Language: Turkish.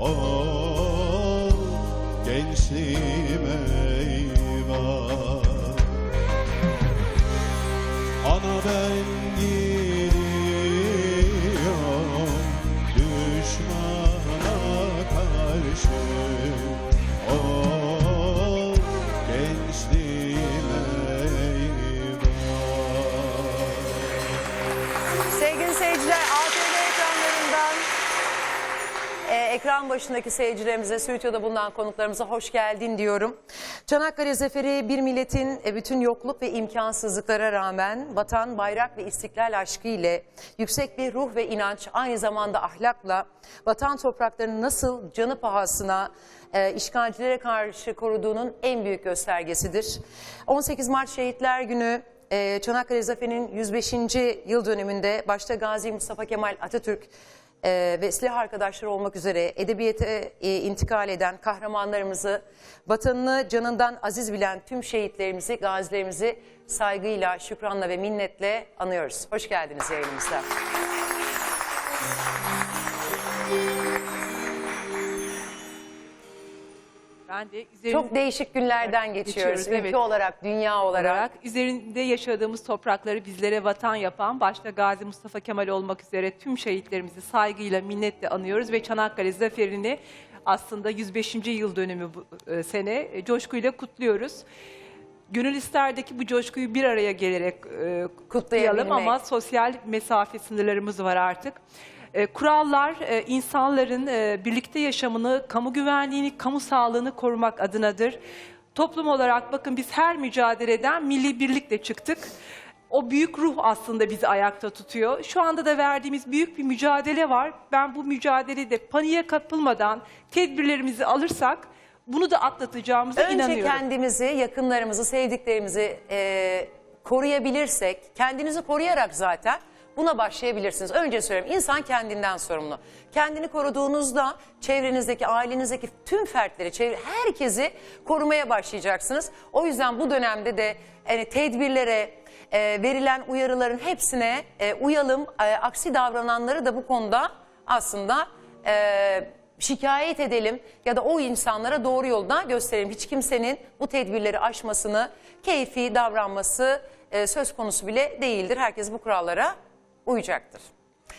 Oh gençliğim Ana ben gidiyorum düşmana karşı. Oh gençliğim eyvah. Sevgili seyirciler ekranlarından e, ekran başındaki seyircilerimize, stüdyoda bulunan konuklarımıza hoş geldin diyorum. Çanakkale Zaferi bir milletin e, bütün yokluk ve imkansızlıklara rağmen vatan, bayrak ve istiklal aşkı ile yüksek bir ruh ve inanç aynı zamanda ahlakla vatan topraklarını nasıl canı pahasına e, işgalcilere karşı koruduğunun en büyük göstergesidir. 18 Mart Şehitler Günü ee, Çanakkale Zaferi'nin 105. yıl dönümünde başta Gazi Mustafa Kemal Atatürk e, ve silah arkadaşları olmak üzere edebiyete e, intikal eden kahramanlarımızı, vatanını canından aziz bilen tüm şehitlerimizi, gazilerimizi saygıyla, şükranla ve minnetle anıyoruz. Hoş geldiniz yayınımıza. Ben de üzerin- Çok değişik günlerden geçiyoruz. Geçiyoruz, Ülke evet. olarak, dünya olarak. olarak üzerinde yaşadığımız toprakları bizlere vatan yapan başta Gazi Mustafa Kemal olmak üzere tüm şehitlerimizi saygıyla, minnetle anıyoruz ve Çanakkale Zaferi'ni aslında 105. yıl dönümü bu e, sene e, coşkuyla kutluyoruz. Gönül isterdeki bu coşkuyu bir araya gelerek e, kutlayalım ama sosyal mesafe sınırlarımız var artık. E, kurallar e, insanların e, birlikte yaşamını, kamu güvenliğini, kamu sağlığını korumak adınadır. Toplum olarak bakın biz her mücadeleden milli birlikle çıktık. O büyük ruh aslında bizi ayakta tutuyor. Şu anda da verdiğimiz büyük bir mücadele var. Ben bu mücadelede paniğe kapılmadan tedbirlerimizi alırsak bunu da atlatacağımıza Önce inanıyorum. kendimizi, yakınlarımızı, sevdiklerimizi e, koruyabilirsek, kendinizi koruyarak zaten buna başlayabilirsiniz. Önce söyleyeyim, insan kendinden sorumlu. Kendini koruduğunuzda çevrenizdeki, ailenizdeki tüm fertleri, çevre, herkesi korumaya başlayacaksınız. O yüzden bu dönemde de yani tedbirlere, e, verilen uyarıların hepsine e, uyalım. E, aksi davrananları da bu konuda aslında... E, şikayet edelim ya da o insanlara doğru yolda gösterelim. Hiç kimsenin bu tedbirleri aşmasını, keyfi davranması e, söz konusu bile değildir. Herkes bu kurallara uyacaktır.